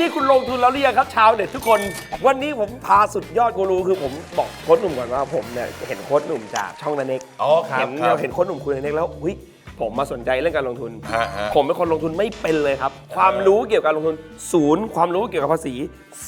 นี้คุณลงทุนแล้วหรือยังครับชาวเน็ตทุกคน วันนี้ผมพาสุดยอดกูรูคือผมบอกโค้ชหนุ่มก่อนว่าผมเนี่ยเห็นโค้ชหนุ่มจากช่องนันเน็กอ๋อครับเห็นครับ เห็นโค้ชหนุ่มคุยนันเน็กแล้วหุ้ย ผมมาสนใจเรื่องการลงทุน ฮะฮะ ผมเป็นคนลงทุนไม่เป็นเลยครับ ความรู้เกี่ยวกับการลงทุนศูนย์ ความรู้เกี่ยวกับภาษี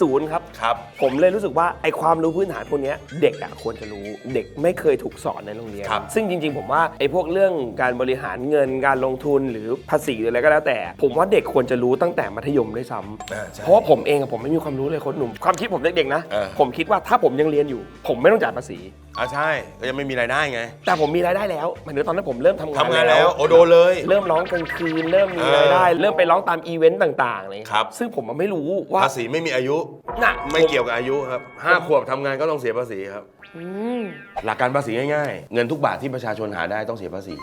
ศูนย์ครับ ครับ ผมเลยรู้สึกว่าไอ้ความรู้พื้นฐานพวกเนี้ยเด็กอะควรจะรู้เด็กไม่เคยถูกสอนในโรงเรียน ครับซึ่งจริง ๆ ผมว่าไอ้พวกเรื่องการบริหารเงินการลงทุนหรือภาษีหรืออะไรก็แล้วแต่ ผมว่าเด็กควรจะรู้ตั้งแต่มัธยมด้วยซ้อ่าำใช่เพราะว่าผมเองอะผมไม่มีความรู้เลยโค้ชหนุ่มความคิดผมเด็กๆนะเออผมคิดว่าถ้าผมยังเรียนอยู่ ผมไม่ต้องจ่ายภาษี อ่าใช่ก็ยังไม่มีรายได้ไง แต่ผมมีรายได้แล้วหมายถึงตอนนั้นผมเริ่มทำงานทำงานแล้วโอโดนเลย เริ่มร้องกลางคืน เริ่มมีรายได้ เริ่มไปร้องตามอีเวนต์ต่างๆเลยครับ ซึ่งผมมันไม่รู้ว่าภาษีไม่มีอายุ น่ะไม่เกี่ยวกับอายุครับห้าขวบทำงานก็ต้องเสียภาษีครับอืมหลักการภาษีง่ายๆ เงินทุกบาทที่ประชาชนหาได้ต้องเสียภาษี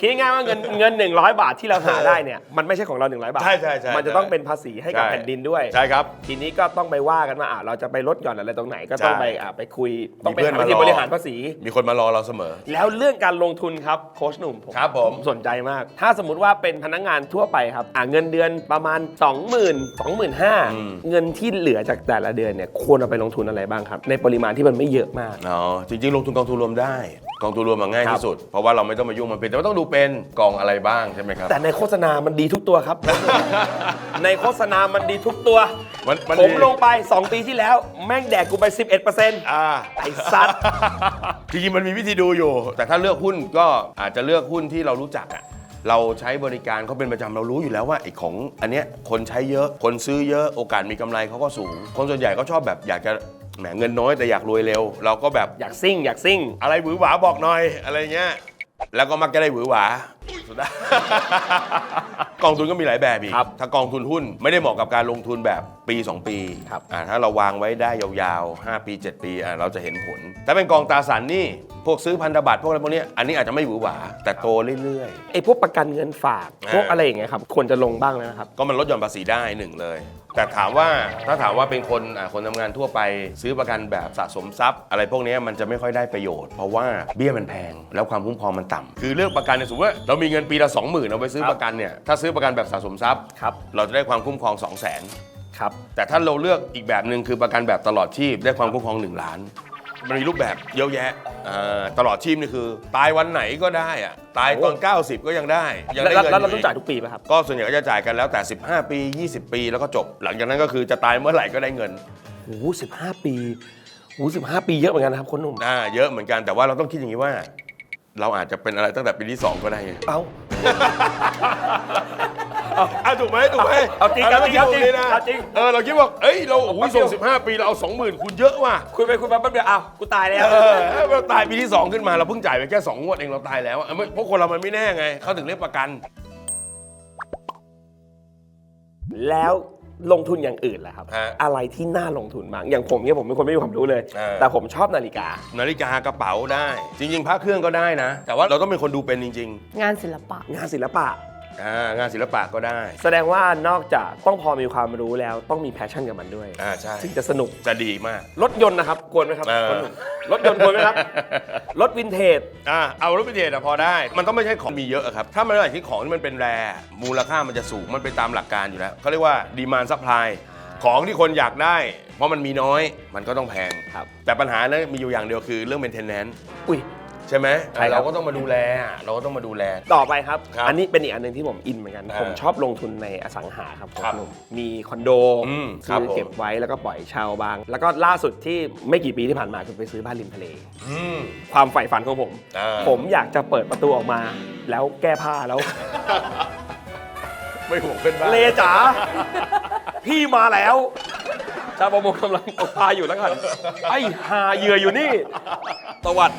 คิดง่ายๆว่าเงินเงิน 100 บาทที่เราหาได้เนี่ยมันไม่ใช่ของเรา 100 บาทใช่ใช่ใช่มันจะต้องเป็นภาษีให้กับใช่ แผ่นดินด้วย ใช่ครับ ทีนี้ก็ต้องไปว่ากันว่าอะเราจะไปลดหย่อนอะไรตรงไหนก็ต้องใช่ไปอะไปคุยต้องไปมีเพื่อนหาวิธีมารอ บริหารภาษี มีคนมารอเราเสมอ แล้วเรื่องการลงทุนครับโค้ชหนุ่มครับผม สนใจมาก ถ้าสมมุติว่าเป็นพนักงานทั่วไปครับอะเงินเดือนประมาณ 20,000 25,000 เงินที่เหลือจากแต่ละเดือนเนี่ยควรเอาไปลงทุนอะไรบ้างครับ ในปริมาณที่มันไม่เยอะมากอ๋อจริงๆ ลงทุนกองทุนรวมได้ กองทุนรวมมันง่ายครับที่สุด เพราะว่าเราไม่ต้องมายุ่งมันเป็นแต่ว่าต้องดูเป็นกองอะไรบ้างใช่ไหมครับ แต่ในโฆษณามันดีทุกตัวครับ ในโฆษณามันดีทุกตัว มันมันผมดีลงไป 2 ปีที่แล้ว แม่งแดกกูไป 11%อ่า ไอ้สัตว์ จริงๆมันมีวิธีดูอยู่ แต่ถ้าเลือกหุ้นก็อาจจะเลือกหุ้นที่เรารู้จักอะเราใช้บริการเขาเป็นประจำเรารู้อยู่แล้วว่าไอ้ของอันเนี้ยคนใช้เยอะคนซื้อเยอะโอกาสมีกำไรเขาก็สูง คนส่วนใหญ่ก็ชอบแบบอยากจะ แหมเงินน้อยแต่อยากรวยเร็ว เราก็แบบอยากซิ่ง อยากซิ่ง อะไรหวือหวาบอกหน่อยอะไรเงี้ยแล้วก็มักจะได้หวือหวาสุดท้ายกองทุนก็มีหลายแบบอีก ครับถ้ากองทุนหุ้นไม่ได้เหมาะกับการลงทุนแบบปี 2 ปีครับ อ่าถ้าเราวางไว้ได้ยาวๆ 5 ปี 7 ปีอ่าเราจะเห็นผล ถ้าเป็นกองตราสารหนี้พวกซื้อพันธบัตรพวกอะไรพวกเนี้ยอันนี้อาจจะไม่หวือหวาแต่โตเรื่อย ไอ้พวกประกันเงินฝากอ่าพวกอะไรอย่างเงี้ยครับควรจะลงบ้างแล้วนะครับ ๆ ก็มันลดหย่อนภาษีได้หนึ่งเลย แต่ถามว่าถ้าถามว่าเป็นคนอ่าคนทำงานทั่วไป ซื้อประกันแบบสะสมทรัพย์ อะไรพวกเนี้ยมันจะไม่ค่อยได้ประโยชน์ เพราะว่าเบี้ยมันแพง แล้วความคุ้มครองมันต่ำคือเลือกประกันเนี่ยสมมติว่าเรามีเงินปีละ20,000เอาไปซื้อครับประกันเนี่ยถ้าซื้อประกันแบบสะสมทรัพย์ ครับ เราจะได้ความคุ้มครอง 2 0 0 0 0น ครับ แต่ถ้าเราเลือกอีกแบบหนึ่งคือประกันแบบตลอดชีพได้ความคุ้มครอง 1 ล้าน มันมีรูปแบบเยอะแยะอ่าตลอดชีพนี่คือ ตายวันไหนก็ได้อะตายตอน 90 ก็ยังได้ยังแล้วได้แล้วเงินแล้วเรายู่ต้องจ่ายทุกปีป่ะครับ ก็ส่วนใหญ่ก็จะจ่ายกันแล้วแต่ 15 ปี 20 ปีแล้วก็จบ หลังจากนั้นก็คือจะตายเมื่อไหร่ก็ได้เงินโอ้โหสิบห้าปีโอ้สิบห้าปีเยอะเหมือนกันนะครับคนหนุ่ม อ่าเยอะเหมือนกันแต่ว่าเราต้องคิดอย่างนี้ว่า เราอาจจะเป็นอะไรตั้งแต่ปีที่2ก็ได้ไง เอ้า อะถูกไหมถูกไหมเอาจริงเราต้องคิดเอาจริงดีนะเอาจริง เออเราคิดว่าเอ้ยเราโอ้โหแป๊บเดีส่ยวง15 ปีเราเอา 20,000คุณเยอะว่ะคุยไปคุยมาแป๊บเดียวอ้าวกูตายแล้วเออเราตายปีที่ 2 ขึ้นมาเราเพิ่งจ่ายไปแค่2งวดเองเราตายแล้วอะเพราะคนเรามันไม่แน่ไงเขาถึงเรียกประกัน แล้วลงทุนอย่างอื่นล่ะครับ ฮะอะไรที่น่าลงทุนบ้างอย่างผมเนี่ยผมเป็นคนไม่มีความรู้เลย เออ แต่ผมชอบนาฬิกา นาฬิกากระเป๋าได้ จริง ๆพระเครื่องก็ได้นะ แต่ว่าเราต้องเป็นคนดูเป็นจริง งานศิลปะ งานศิลปะๆ อ่างานศิลปะก็ได้แสดงว่านอกจากต้องพอมีความรู้แล้วต้องมีแพชชั่นกับมันด้วยอ่าใช่ถึงจะสนุกจะดีมาก รถยนต์นะครับควรไหมครับเออ คนหนุ่มรถยนต์ควรไหมครับ รถวินเทจ อ่าเอารถพิเศษอะพอได้ มันต้องไม่ใช่ของมีเยอะอะครับ ถ้ามันอะไรที่ของที่มันเป็นแรมูลค่ามันจะสูงมันไปตามหลักการอยู่แล้วเขาเรียกว่าดีมานซัพพลายของที่คนอยากได้ เพราะมันมีน้อยมันก็ต้องแพง ครับ แต่ปัญหานั้นมีอยู่อย่างเดียวคือเรื่อง maintenance อุ้ย ใช่ไหมใช่ครับ เราก็ต้องมาดูแลอะเราก็ต้องมาดูแล ต่อไปครับ ครับอันนี้เป็นอีกอันหนึ่งที่ผมอินเหมือนกัน อ่าผมชอบลงทุนในอสังหาครับครับณหนุ่มมีคอนโดอืมครับซื้อผม เก็บไว้แล้วก็ปล่อยเช่าบ้าง แล้วก็ล่าสุดที่ไม่กี่ปีที่ผ่านมาคือไปซื้อบ้านริมทะเล อืม ความใฝ่ฝันของผม อ่า ผมอยากจะเปิดประตูออกมา แล้วแก้ผ้าแล้ว ไม่ห่วงเพื่อนบ้านเลจ๋าพี่มาแล้วชาวประมงกำลังตกปลาอยู่แล้วกันไอ้หาเหยื่ออยู่นี่สวัสด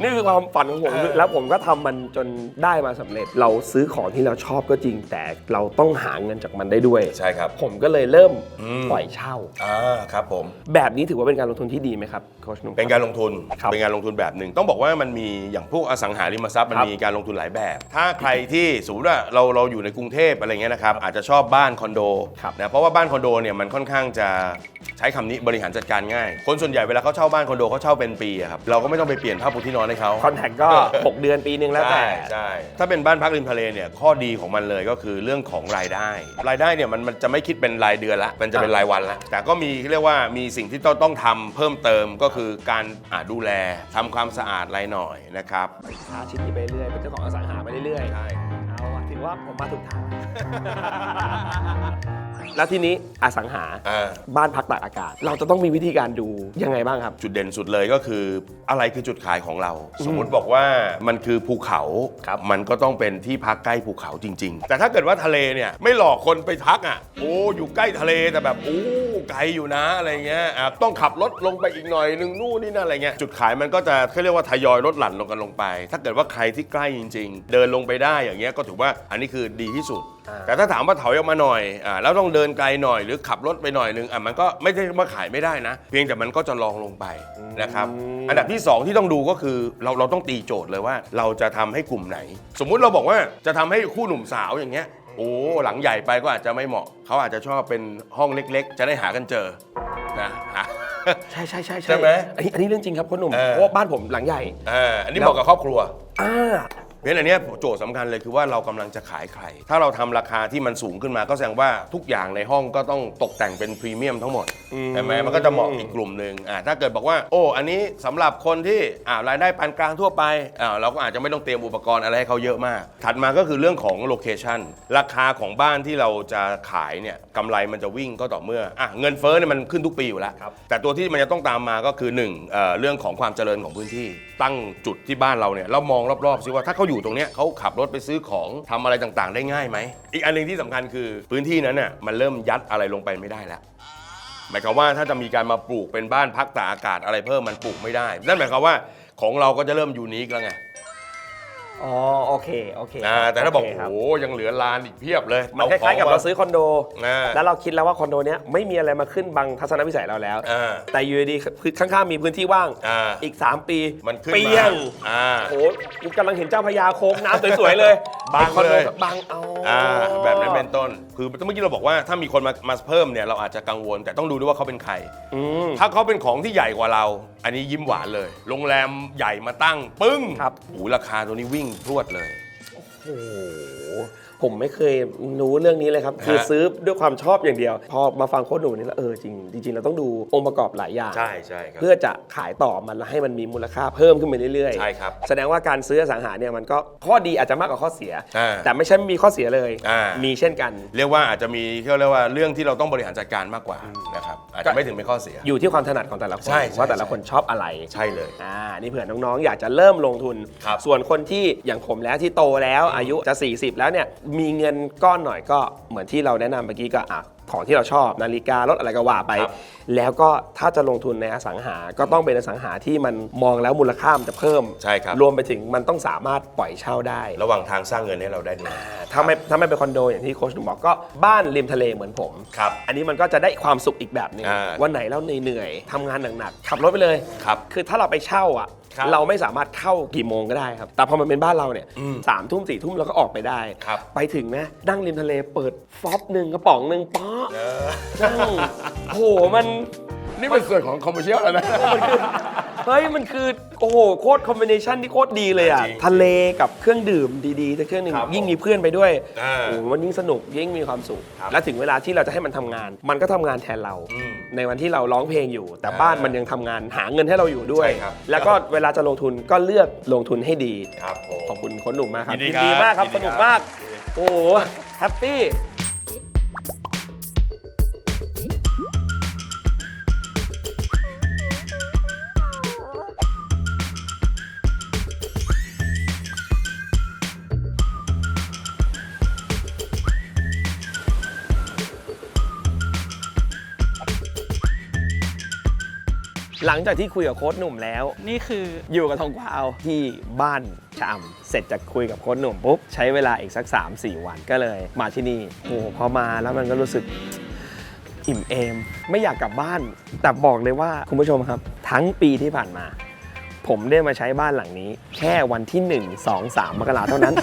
นี่คือความฝันของผมคือแล้วผมก็ทำมันจนได้มาสำเร็จ เราซื้อของที่เราชอบก็จริง แต่เราต้องหาเงินจากมันได้ด้วย ใช่ครับ ผมก็เลยเริ่มอืม ปล่อยเช่า อ่าครับผม แบบนี้ถือว่าเป็นการลงทุนที่ดีไหมครับโค้ชหนุ่ม เป็นการลงทุน ครับเป็นการลงทุนแบบหนึ่ง ต้องบอกว่ามันมีอย่างพวกอสังหาริมทรัพย์มันครับมีการลงทุนหลายแบบ ถ้าใครที่สมมติว่าเราเราอยู่ในกรุงเทพอะไรเงี้ยนะครับ อาจจะชอบบ้านคอนโดครับ นะ เพราะว่าบ้านคอนโดเนี่ยมันค่อนข้างจะใช้คำนี้บริหารจัดการง่าย คนส่วนใหญ่เวลาเขาเช่าบ้านคอนโดเขาเช่าเป็นปีอะครับ เราก็ไม่ต้องไปเปลี่ยนผ้าปูที่นอนให้เขาคอนแทคก็ 6 เดือนปีหนึ่งแล้วแต่ ใช่ใช่ถ้าเป็นบ้านพักริมทะเลเนี่ยข้อดีของมันเลยก็คือเรื่องของรายได้ รายได้เนี่ยมันมันจะไม่คิดเป็นรายเดือนละมันจะเป็นรายวันละแต่ก็มีเรียกว่ามีสิ่งที่ต้องต้องทำเพิ่มเติมก็คือการอ่าดูแลทำความสะอาดอะไรหน่อยนะครับ หาชิ้นนี้ไปเรื่อยเป็นเจ้าของอสังหาไปเรื่อยใช่ๆเอาอะถือ ว่าผมมาถูกทาง แล้วทีนี้อสังหาอ่า บ้านพักตากอากาศ เราจะต้องมีวิธีการดูยังไงบ้างครับ จุดเด่นสุดเลยก็คืออะไรคือจุดขายของเรา สมมุติบอกว่ามันคือภูเขา ครับมันก็ต้องเป็นที่พักใกล้ภูเขาจริง ๆ แต่ถ้าเกิดว่าทะเลเนี่ยไม่หลอกคนไปพักอะ โอ้อยู่ใกล้ทะเลแต่แบบโอ้ไกลอยู่นะอะไรเงี้ยอะต้องขับรถลงไปอีกหน่อยนึงนู่นนี่นั่นอะไรเงี้ยจุดขายมันก็จะเขาเรียกว่าทยอยลดหลั่นลงกันลงไป ถ้าเกิดว่าใครที่ใกล้จริง ๆ เดินลงไปได้อย่างเงี้ยก็ถือว่าอันนี้คือดีที่สุดอ่าแต่ถ้าถามว่าถอยออกมาหน่อยอ่าแล้วต้องเดินไกลหน่อยหรือขับรถไปหน่อยนึงอะมันก็ไม่ได้ว่าขายไม่ได้นะ เพียงแต่มันก็จะลองลงไปนะครับอันดับที่ 2 ที่ต้องดูก็คือเราเราต้องตีโจทย์เลยว่า เราจะทำให้กลุ่มไหน สมมุติเราบอกว่าจะทำให้คู่หนุ่มสาวอย่างเงี้ยโอ้หลังใหญ่ไปก็อาจจะไม่เหมาะ เขาอาจจะชอบเป็นห้องเล็กๆ จะได้หากันเจอนะหาใช่ใช่ใช่ใช่ไหมอันนี้อันนี้เรื่องจริงครับคุณหนุ่มเออเพราะว่าบ้านผมหลังใหญ่อ่าอันนี้เหมาะกับครอบครัวอ่าเพ ราะฉะนั้นอันเนี้ยโจทย์สำคัญเลยคือว่าเรากำลังจะขายใคร ถ้าเราทำราคาที่มันสูงขึ้นมาก็แสดงว่าทุกอย่างในห้องก็ต้องตกแต่งเป็นพรีเมียมทั้งหมดอืมใช่ไหมมันก็จะเหมาะอีกกลุ่มหนึ่งอ่าถ้าเกิดบอกว่า โอ้อันนี้สำหรับคนที่อ่ารายได้ปานกลางทั่วไปอ่าเราก็อาจจะไม่ต้องเตรียมอุปกรณ์อะไรให้เขาเยอะมาก ถัดมาก็คือเรื่องของโลเคชันราคาของบ้านที่เราจะขายเนี่ยกำไรมันจะวิ่งก็ต่อเมื่ออะเงินเฟ้อเนี่ยมันขึ้นทุกปีอยู่แล้วครับแต่ตัวที่มันจะต้องตามมาก็คือหนึ่งเอ่อเรื่องของความเจริญของพื้นที่ ตั้งจุดที่บ้านเราเนี่ยเรามองรอบๆซิว่าถ้าเขาอยูู่่ตรงเนี้ยเขาขับรถไปซื้อของทำอะไรต่างๆ ได้ง่ายไหม อีกอันหนึงที่สำคัญคือพื้นที่นั้นน่ะมันเริ่มยัดอะไรลงไปไม่ได้แล้ว หมายความว่าถ้าจะมีการมาปลูกเป็นบ้านพักตากอากาศอะไรเพิ่มมันปลูกไม่ได้ นั่นหมายความว่าของเราก็จะเริ่มยูนิคแล้วไง อ๋อโอเคโอเคอ่าแต่ถ้าบอกโเคครับโอ้โหยังเหลือลานอีกเพียบเลยมันคล้ายๆกับเราซื้อคอนโดอ่าแล้วเราคิดแล้วว่าคอนโดเนี้ยไม่มีอะไรมาขึ้นบังทัศนวิสัยเราแล้วอ่าแต่อยู่ดีๆคือข้างๆมีพื้นที่ว่างอ่าอีก 3 ปีมันขึ้นเปีมายงอ่าโอ้โหกูกำลังเห็นเจ้าพญาโค้งน้ำสวยๆเลยบังไอ้คอนโดเลยบังเอาอ่าแบบนั้นเป็นต้น คือเมื่อกี้เราบอกว่าถ้ามีคนมามาเพิ่มเนี่ยเราอาจจะกังวล แต่ต้องดูด้วยว่าเขาเป็นใครอืมถ้าเขาเป็นของที่ใหญ่กว่าเรา อันนี้ยิ้มหวานเลย โรงแรมใหญ่มาตั้ง ปึ้งครับโอ้โหราคาตัวนี้วิ่งพรวดเลย โอ้โห ผมไม่เคยรู้เรื่องนี้เลยครับ คือซื้อด้วยความชอบอย่างเดียว พอมาฟังโค้ดหนูนี่แล้วเออจริงจริงๆเราต้องดูองค์ประกอบหลายอย่าง ใช่ใช่ครับเพื่อจะขายต่อมันแล้วให้มันมีมูลค่าเพิ่มขึ้นไปเรื่อยๆใช่ครับแสดงว่าการซื้ออสังหาเนี่ยมันก็ข้อดีอาจจะมากกว่าข้อเสียอ่าแต่ไม่ใช่ไม่มีข้อเสียเลยอ่ามีเช่นกัน เรียกว่าอาจจะมีเขาเรียกว่าเรื่องที่เราต้องบริหารจัดการมากกว่านะครับอาจจะไม่ถึงเป็นข้อเสีย อยู่ที่ความถนัดของแต่ละคนใช่ใช่ว่าแต่ละคนชอบอะไรใช่เลยอ่านี่เผื่อน้องๆ อยากจะเริ่มลงทุนครับส่วนคนที่อย่างผมแล้วที่โตแล้วอายุจะ 40 แล้วเนี่ยมีเงินก้อนหน่อยก็เหมือนที่เราแนะนำเมื่อกี้ก็อะของที่เราชอบนาฬิการถอะไรก็ว่าไป ครับ แล้วก็ถ้าจะลงทุนในอสังหา ก็ต้องเป็นอสังหาที่มันมองแล้วมูลค่ามันจะเพิ่ม ใช่ครับ รวมไปถึงมันต้องสามารถปล่อยเช่าได้ ระหว่างทางสร้างเงินให้เราได้ด้วย ถ้าไม่ถ้าไม่เป็นคอนโดอย่างที่โค้ชหนุ่มบอกก็บ้านริมทะเลเหมือนผม ครับอันนี้มันก็จะได้ความสุขอีกแบบหนึงอ่าวันไหนเราเหนื่อยๆทำงานหนักๆขับรถไปเลยครับ คือถ้าเราไปเช่าอะ ครับเราไม่สามารถเข้ากี่โมงก็ได้ครับ แต่พอมันเป็นบ้านเราเนี่ยอืมสามทุ่มสี่ทุ่มเราก็ออกไปได้ ครับ ไปถึงนะนั่งริมทะเลเปิดฟอปหนึ่งกระป๋องหนึ่งป๊อ เออ นั่งโอ้โหมัน นี่เป็นส่วนของคอมเมอร์เชียลแล้วนะ เฮ้ยมันคือ โอ้โหโคตรคอมบิเนชันที่โคตรดีเลยอะ จริงทะเลกับเครื่องดื่มดีๆแต่เครื่องหนึงครับยิ่งมีเพื่อนไปด้วยอ่าโอ้โหมันยิ่งสนุกยิ่งมีความสุข ครับและถึงเวลาที่เราจะให้มันทำงาน มันก็ทำงานแทนเรา อืมในวันที่เราร้องเพลงอยู่ แต่อ่าบ้านมันยังทำงานหาเงินให้เราอยู่ด้วย ใช่ครับ แล้วก็เวลาจะลงทุนก็เลือกลงทุนให้ดี ครับผม ขอบคุณคนหนุ่มมากครับยินดีครับมากครับยิสนดีนุกครับ มาก โอ้โหแฮปปี้ งจากที่คุยกับโค้ชหนุ่มแล้ว นี่คืออยู่กับทองกวาวที่บ้านชะอำเสร็จจากคุยกับโค้ชหนุ่มปุ๊บใช้เวลาอีกสัก 3-4 วันก็เลยมาที่นี่โอ้โหพอมาแล้วมันก็รู้สึกอิ่มเอม ไม่อยากกลับบ้าน แต่บอกเลยว่าคุณผู้ชมครับ ทั้งปีที่ผ่านมา ผมได้มาใช้บ้านหลังนี้ แค่วันที่ 1 2 3มกราเท่านั้น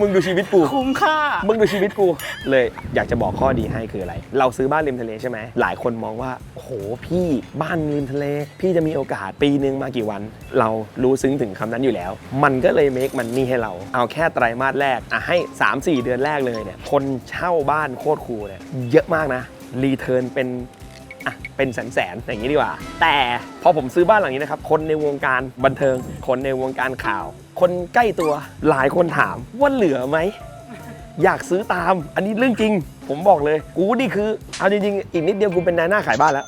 มึงดูชีวิตกู คุ้มค่า มึงดูชีวิตกูเลยอยากจะบอกข้อดีให้คืออะไร เราซื้อบ้านริมทะเลใช่ไหมหลายคนมองว่าโอ้โหพี่บ้านริมทะเล พี่จะมีโอกาสปีหนึ่งมากี่วัน เรารู้ซึ้งถึงคำนั้นอยู่แล้ว มันก็เลยเมคมันนี่ให้เรา เอาแค่ไตรมาสแรกอะให้ 3-4 เดือนแรกเลยเนี่ยคนเช่าบ้านโคตรคูลเนี่ยเยอะมากนะรีเทิร์นเป็น อะเป็นแสนแสนๆอย่างนี้ดีกว่า แต่พอผมซื้อบ้านหลังนี้นะครับ คนในวงการบันเทิง คนในวงการข่าว คนใกล้ตัวหลายคนถามว่าเหลือไหมอยากซื้อตาม อันนี้เรื่องจริง ผมบอกเลย กูนี่คือ เอาจริงๆ อีกนิดเดียวกูเป็นนายหน้าขายบ้านแล้ว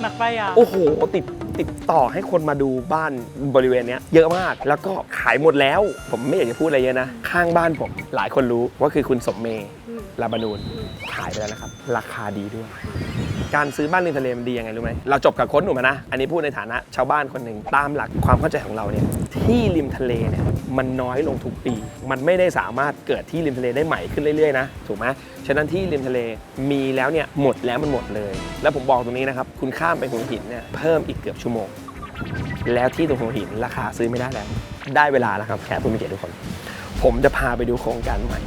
หนักไปอะ โอ้โห ติดติดต่อให้คนมาดูบ้านบริเวณเนี้ยเยอะมาก แล้วก็ขายหมดแล้ว ผมไม่อยากจะพูดอะไรเยอะนะ ข้างบ้านผม หลายคนรู้ว่าคือคุณสมเมย์ลาบานูนขายไปแล้วนะครับ ราคาดีด้วย การซื้อบ้านริมทะเลมันดียังไงรู้ไหมเราจบกับโค้ชหนุ่มนะ อันนี้พูดในฐานะชาวบ้านคนหนึ่งตามหลักความเข้าใจของเราเนี่ยที่ริมทะเลเนี่ยมันน้อยลงทุกปี มันไม่ได้สามารถเกิดที่ริมทะเลได้ใหม่ขึ้นเรื่อยๆนะถูกไหมฉะนั้นที่ริมทะเลมีแล้วเนี่ยหมดแล้วมันหมดเลย แล้วผมบอกตรงนี้นะครับคุณข้ามไปหัวหินเนี่ยเพิ่มอีกเกือบชั่วโมง แล้วที่ตรงหัวหินราคาซื้อไม่ได้แล้วได้เวลาแล้วครับแขกผู้มีเกียรติทุกคน ผมจะพาไปดูโครงการใหม่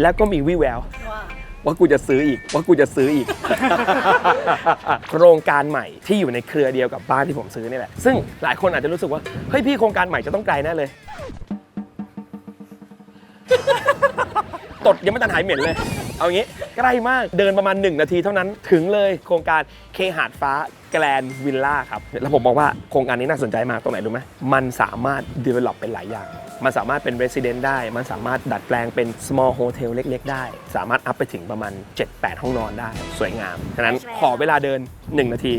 แล้วก็มีวิแวว ว่ากูจะซื้ออีก ว่ากูจะซื้ออีก โครงการใหม่ที่อยู่ในเครือเดียวกับบ้านที่ผมซื้อนี่แหละ ซึ่งหลายคนอาจจะรู้สึกว่า เฮ้ยพี่โครงการใหม่จะต้องไกลแน่เลย ตดยังไม่ทันหายเหม็นเลย เอางี้ใกล้มากเดินประมาณ 1 นาทีเท่านั้นถึงเลยโครงการเคหาดฟ้าแกลนวิลล่าครับ แล้วผมบอกว่าโครงการนี้น่าสนใจมากตรงไหนรู้ไหมมันสามารถ develop เป็นหลายอย่าง มันสามารถเป็น resident ได้ มันสามารถดัดแปลงเป็น small hotel เล็ก ๆ ได้ สามารถอัพไปถึงประมาณ 7-8 ห้องนอนได้ สวยงาม ฉะนั้นขอเวลาเดิน 1 นาที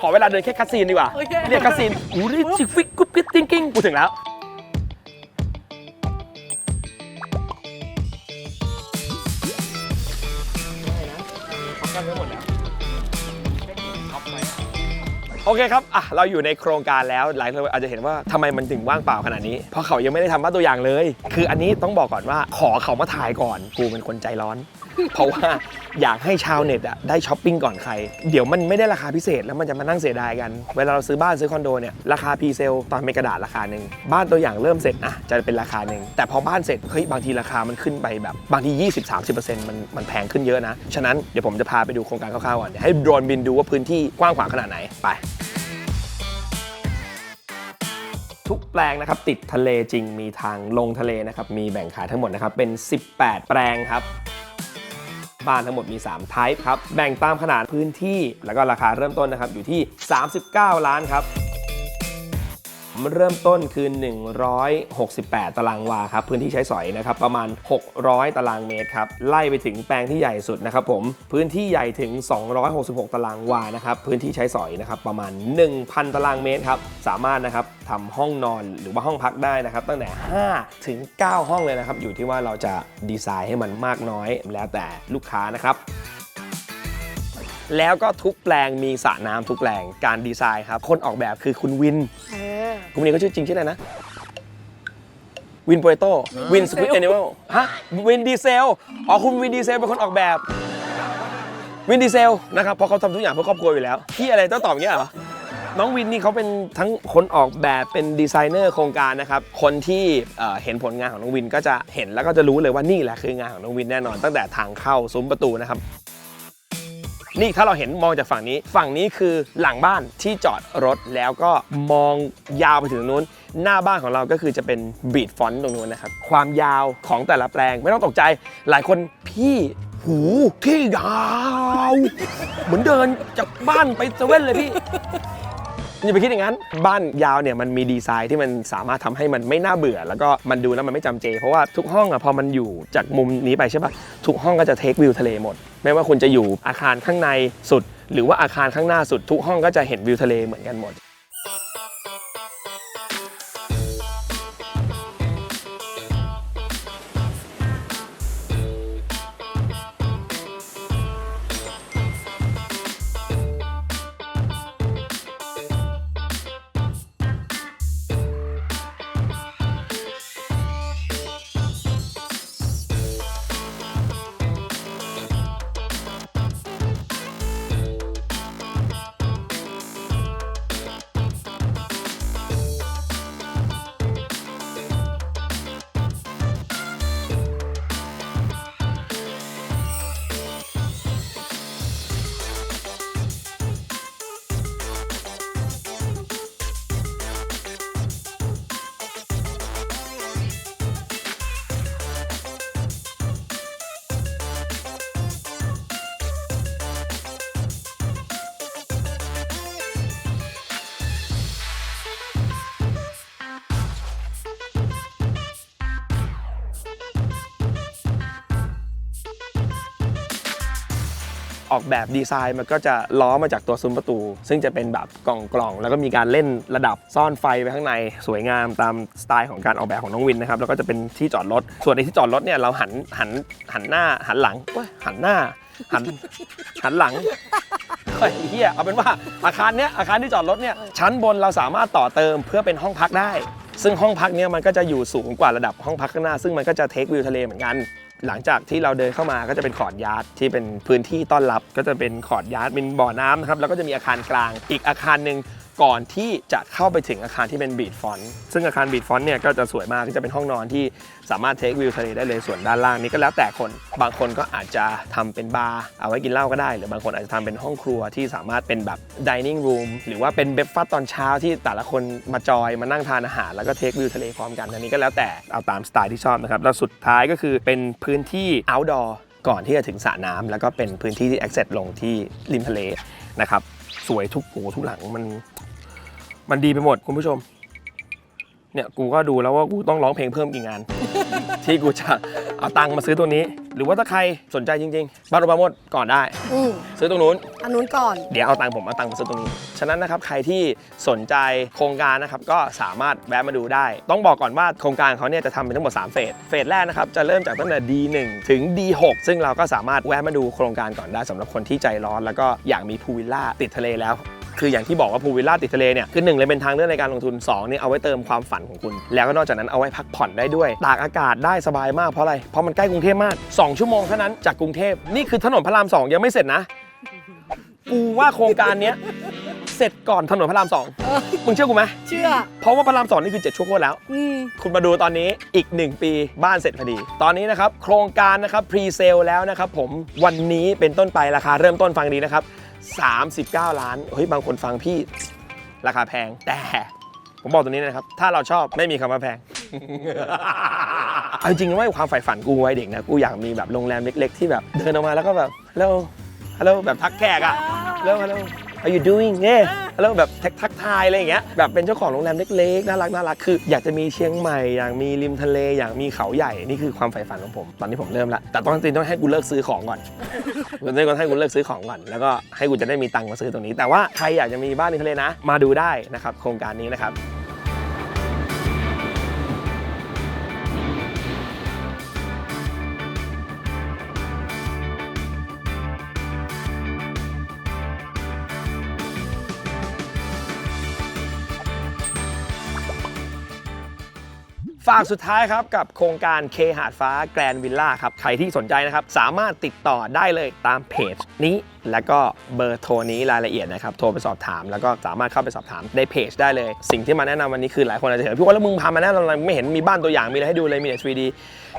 ขอเวลาเดินแค่คัสซีนดีกว่าโอเคเรียกคัสซีนอูริจิฟิกกุ๊บกิ๊บติ้งกิ้งกูถึงแล้ว โอเคครับอะเราอยู่ในโครงการแล้วหลายคนอาจจะเห็นว่าทำไมมันถึงว่างเปล่าขนาดนี้ เพราะเขายังไม่ได้ทำบ้านตัวอย่างเลย คืออันนี้ต้องบอกก่อนว่าขอเขามาถ่ายก่อนกูเป็นคนใจร้อน เพราะว่าอยากให้ชาวเน็ตอะได้ช้อปปิ้งก่อนใคร เดี๋ยวมันไม่ได้ราคาพิเศษแล้วมันจะมานั่งเสียดายกัน เวลาเราซื้อบ้านซื้อคอนโดเนี่ยราคาพรีเซลตอนเป็นกระดาษราคาหนึ่งบ้านตัวอย่างเริ่มเสร็จอะจะเป็นราคาหนึ่งแต่พอบ้านเสร็จเฮ้ยบางทีราคามันขึ้นไปแบบบางที 20-30%มันมันแพงขึ้นเยอะนะ ฉะนั้นเดี๋ยวผมจะพาไปดูโครงการคร่าวๆก่อนให้โดรนบินดูว่าพื้นที่กว้างขวางขนาดไหนไป ทุกแปลงนะครับติดทะเลจริงมีทางลงทะเลนะครับมีแบ่งขายทั้งหมดนะครับเป็น 18 แปลงครับบ้านทั้งหมดมี3 type ครับ แบ่งตามขนาดพื้นที่ แล้วก็ราคาเริ่มต้นนะครับ อยู่ที่ 39 ล้านครับ เริ่มต้นคือ 168 ตารางวาครับพื้นที่ใช้สอยนะครับประมาณ 600 ตารางเมตรครับไล่ไปถึงแปลงที่ใหญ่สุดนะครับผมพื้นที่ใหญ่ถึง 266 ตารางวานะครับพื้นที่ใช้สอยนะครับประมาณ 1,000 ตารางเมตรครับสามารถนะครับทำห้องนอนหรือว่าห้องพักได้นะครับตั้งแต่ 5 ถึง 9 ห้องเลยนะครับอยู่ที่ว่าเราจะดีไซน์ให้มันมากน้อยแล้วแต่ลูกค้านะครับ แล้วก็ทุกแปลงมีสระน้ำทุกแปลงการดีไซน์ครับ คนออกแบบคือคุณวิน เออ คุณวินเขาชื่อจริงชื่ออะไรนะ วินโปรโตวินสควิตแอนิม l ฮะวินดีเซลอ๋อคุณวินดีเซลเป็นคนออกแบบ วินดีเซลนะครับเพราะเขาทำทุกอย่างเพื่อครอบครัวอยู่แล้วที่อะไรต้องตอบอย่างเงี้ยเหรอ น้องวินนี่เขาเป็นทั้งคนออกแบบเป็นดีไซเนอร์โครงการนะครับ คนที่เอ่อเห็นผลงานของน้องวินก็จะเห็นแล้วก็จะรู้เลยว่านี่แหละคืองานของน้องวินแน่นอน ตั้งแต่ทางเข้าซุ้มประตูนะครับ นี่ถ้าเราเห็นมองจากฝั่งนี้ ฝั่งนี้คือหลังบ้านที่จอดรถแล้วก็มองยาวไปถึงนู้น หน้าบ้านของเราก็คือจะเป็นบีดฟอนต์ตรงนู้นนะครับ ความยาวของแต่ละแปลงไม่ต้องตกใจ หลายคนพี่หูที่ยาว เหมือนเดินจากบ้านไปเซเว่นเลยพี่ อย่าไปคิดอย่างนั้น บ้านยาวเนี่ยมันมีดีไซน์ที่มันสามารถทำให้มันไม่น่าเบื่อ แล้วก็มันดูแล้วมันไม่จำเจ เพราะว่าทุกห้องอะพอมันอยู่จากมุมนี้ไปใช่ปะทุกห้องก็จะเทควิวทะเลหมด ไม่ว่าคุณจะอยู่อาคารข้างในสุด หรือว่าอาคารข้างหน้าสุดทุกห้องก็จะเห็นวิวทะเลเหมือนกันหมด ออกแบบดีไซน์มันก็จะล้อมาจากตัวซุ้มประตู ซึ่งจะเป็นแบบกล่องๆ แล้วก็มีการเล่นระดับซ่อนไฟไว้ข้างในสวยงามตามสไตล์ของการออกแบบของน้องวินนะครับแล้วก็จะเป็นที่จอดรถส่วนในที่จอดรถเนี่ยเราหันหันหันหน้าหันหลังว้ยหันหน้าหันหันหลังเฮ้เฮียเอาเป็นว่าอาคารเนี้ยอาคารที่จอดรถเนี่ยชั้นบนเราสามารถต่อเติมเพื่อเป็นห้องพักได้ ซึ่งห้องพักเนี้ยมันก็จะอยู่สูงกว่าระดับห้องพักข้างหน้า ซึ่งมันก็จะเทควิวทะเลเหมือนกัน หลังจากที่เราเดินเข้ามาก็จะเป็นขอร์ดยาร์ดที่เป็นพื้นที่ต้อนรับก็จะเป็นขอร์ดยาร์ดเป็นบ่อน้ำนะครับแล้วก็จะมีอาคารกลางอีกอาคารหนึ่งก่อนที่จะเข้าไปถึงอาคารที่เป็นบีดฟอนซึ่งอาคารบีดฟอนเนี่ยก็จะสวยมากก็จะเป็นห้องนอนที่ สามารถเทควิวทะเลได้เลยส่วนด้านล่างนี้ก็แล้วแต่คน บางคนก็อาจจะทำเป็นบาร์เอาไว้กินเหล้าก็ได้ หรือบางคนอาจจะทำเป็นห้องครัวที่สามารถเป็นแบบ dining room หรือว่าเป็นเบร a ฟาสตตอนเช้าที่แต่ละคนมาจอยมานั่งทานอาหาร แล้วก็เทควิวทะเลพร้อมกันอันนี้ก็แล้วแต่เอาตามสไตล์ที่ชอบนะครับแล้วสุดท้ายก็คือเป็นพื้นที่ outdoor ก่อนที่จะถึงสระน้ำแล้วก็เป็นพื้นที่ที่ access ลงที่ริมทะเลนะครับสวยทุกโหทุกหลังมันมันดีไปหมดคุณผู้ชม เนี่ยกูก็ดูแล้วว่ากูต้องร้องเพลงเพิ่มกี่งาน ที่กูจะเอาตังค์มาซื้อตัวนี้ หรือว่าถ้าใครสนใจจริงๆบ้านโรบาโมดก่อนได้ อืมซื้อตรงนู้น อันนู้นก่อน เดี๋ยวเอาตังค์ผมเอาตังค์มาซื้อตรงนี้ ฉะนั้นนะครับใครที่สนใจโครงการนะครับก็สามารถแวะมาดูได้ ต้องบอกก่อนว่าโครงการเขาเนี่ยจะทำเป็นทั้งหมด 3 เฟส เฟสแรกนะครับจะเริ่มจากตั้งแต่ D1 ถึง D6 ซึ่งเราก็สามารถแวะมาดูโครงการก่อนได้สำหรับคนที่ใจร้อน แล้วก็อยากมีพูลวิลล่าติดทะเลแล้วคืออย่างที่บอกว่าพูลวิลล่าติดทะเลเนี่ยคือหนึ่งเลยเป็นทางเลือกในการลงทุน2เนี่ยเอาไว้เติมความฝันของคุณ แล้วก็นอกจากนั้นเอาไว้พักผ่อนได้ด้วย ตากอากาศได้สบายมากเพราะอะไร เพราะมันใกล้กรุงเทพมาก 2 ชั่วโมงเท่านั้นจากกรุงเทพนี่คือถนนพระรามสองยังไม่เสร็จนะกูว่าโครงการเนี้ยเสร็จก่อนถนนพระรามสองมึงเชื่อกูไหมเชื่อ เพราะว่าพระรามสองนี่คือ7ชั่วโมงแล้วอืมคุณมาดูตอนนี้อีก 1 ปีบ้านเสร็จพอดี ตอนนี้นะครับ โครงการนะครับพรีเซลแล้วนะครับผมวันนี้เป็นต้นไปราคาเริ่มต้นฟังดีนะครับ 39 ล้าน เฮ้ย บางคนฟังพี่ราคาแพง แต่ ผมบอกตรงนี้นะครับ ถ้าเราชอบไม่มีคำว่าแพง เอาจริงๆว่าความใฝ่ฝันกูไว้เด็กนะ กูอยากมีแบบโรงแรมเล็ก ๆ ที่แบบ เดินออกมาแล้วก็แบบ ฮัลโหล ฮัลโหล แบบทักแขกอะฮัลโหลฮัลโหล How you doing เนี่ยแล้วแบบทักทักทายอะไรอย่างเงี้ยแบบเป็นเจ้าของโรงแรมเล็กๆน่ารักน่ารักคือ อยากจะมีเชียงใหม่อยากมีริมทะเลอยากมีเขาใหญ่นี่คือความใฝ่ฝันของผม ตอนนี้ผมเริ่มละแต่ต้องจริงต้องให้กูเลิกซื้อของก่อนกูต้องให้กูเลิกซื้อของก่อน แล้วก็ให้กูจะได้มีตังค์มาซื้อตรงนี้ แต่ว่าใครอยากจะมีบ้านริมทะเลนะ มาดูได้นะครับโครงการนี้นะครับากสุดท้ายครับกับโครงการเคหาดฟ้าแกรนวิลล่าครับใครที่สนใจนะครับ สามารถติดต่อได้เลยตามเพจนี้ แล้วก็เบอร์โทรนี้รายละเอียดนะครับ โทรไปสอบถาม แล้วก็สามารถเข้าไปสอบถามในเพจได้เลย สิ่งที่มาแนะนำวันนี้คือหลายคนอาจจะเห็นพี่ว่าแล้วมึงพามาแนะนำอะไรไม่เห็นมีบ้านตัวอย่างมีอะไรให้ดูเลยมีแต่ 3D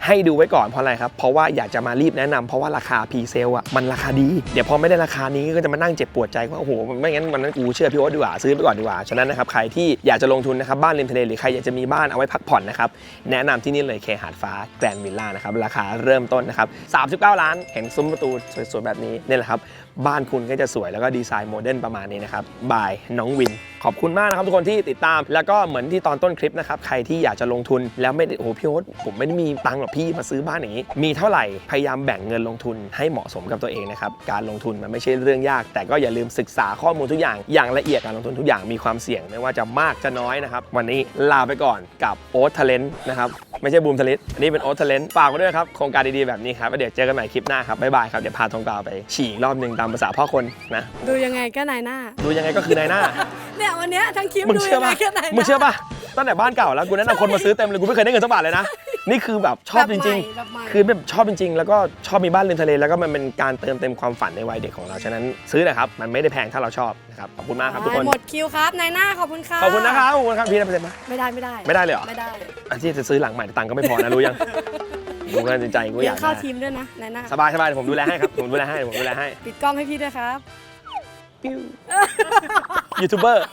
ให้ดูไว้ก่อนเพราะอะไรครับ เพราะว่าอยากจะมารีบแนะนำเพราะว่าราคาพรีเซลอะมันราคาดี เดี๋ยวพอไม่ได้ราคานี้ก็จะมานั่งเจ็บปวดใจว่าโอ้โหไม่งั้นวันนั้นกูเชื่อพี่โอ๊ตดีกว่าซื้อไปก่อนดีกว่า ฉะนั้นนะครับใครที่อยากจะลงทุนนะครับบ้านริมทะเลหรือใครอยากจะมีบ้านเอาไว้พักผ่อนนะครับแนะนำที่นี่เลยเคหาดฟ้าแกรนวิลล่านะครับราคาเริ่มต้นนะครับ39 ล้านเห็นซุ้มประตูสวยๆแบบนี้นี่แหละครับ บ้านคุณก็จะสวยแล้วก็ดีไซน์โมเดิร์นประมาณนี้นะครับบายน้องวิน ขอบคุณมากนะครับทุกคนที่ติดตาม แล้วก็เหมือนที่ตอนต้นคลิปนะครับใครที่อยากจะลงทุนแล้วไม่ได้โอ้พี่โอ๊ตผมไม่ได้มีตังค์หรอกพี่มาซื้อบ้านอย่างนี้ มีเท่าไหร่พยายามแบ่งเงินลงทุนให้เหมาะสมกับตัวเองนะครับการลงทุนมันไม่ใช่เรื่องยาก แต่ก็อย่าลืมศึกษาข้อมูลทุกอย่างอย่างละเอียดการลงทุนทุกอย่างมีความเสี่ยงไม่ว่าจะมากจะน้อยนะครับวันนี้ลาไปก่อนกับโอ๊ตเทเลนต์นะครับไม่ใช่บูมเทเลนต์อันนี้เป็นโอ๊ตเทเลนต์ฝากไว้ด้วยครับโครงการดีๆแบบนี้ครับเดี๋ยวเจอกันใหม่คลิปหน้าครับบ๊ายบายครับเดี๋ยวพาทองกาวไปฉี่อีกรอบหนึ่งตามภาษาพ่อคนนะ ดูยังไงก็นายหน้า ดูยังไงก็คือนายหน้า เนี่ยวันเนี้ยทั้งคลิปมึงดูเชื่อยังไงป่ะก็นายหน้ามึงเชื่อป่ะ ตั้งแต่บ้านเก่าแล้วกูแนะนำคนมาซื้อเต็มเลยกูไม่เคยได้เงินสักบาทเลยนะ นี่คือแบบชอบจริงแบบใหม่ๆคือแบบชอบจริงๆ แล้วก็ชอบมีบ้านริมทะเล แล้วก็มันเป็นการเติมเต็มความฝันในวัยเด็กของเรา ฉะนั้นซื้อนะครับ มันไม่ได้แพงถ้าเราชอบนะครับ ขอบคุณมากครับทุกคน หมดคิวครับนายหน้าขอบคุณครับขอบคุณนะครับ ขอบคุณครับ พี่ได้เปอร์เซ็นต์ไหมไม่ได้ไม่ได้ไม่ได้เลยเหรอไม่ได้ อันที่จะซื้อหลังใหม่ตังค์ก็ไม่พอนะ รู้ยัง กูก็ใจกูอเลี้ยยางกเข้าได้ทีมด้วยนะนายหน้าสบายสบายเดี๋ยวผมดูแลให้ครับผมดูแลให้เดี๋ยวผมดูแลให้ปิดกล้องให้พี่ด้วยครับยูทูบเบอร์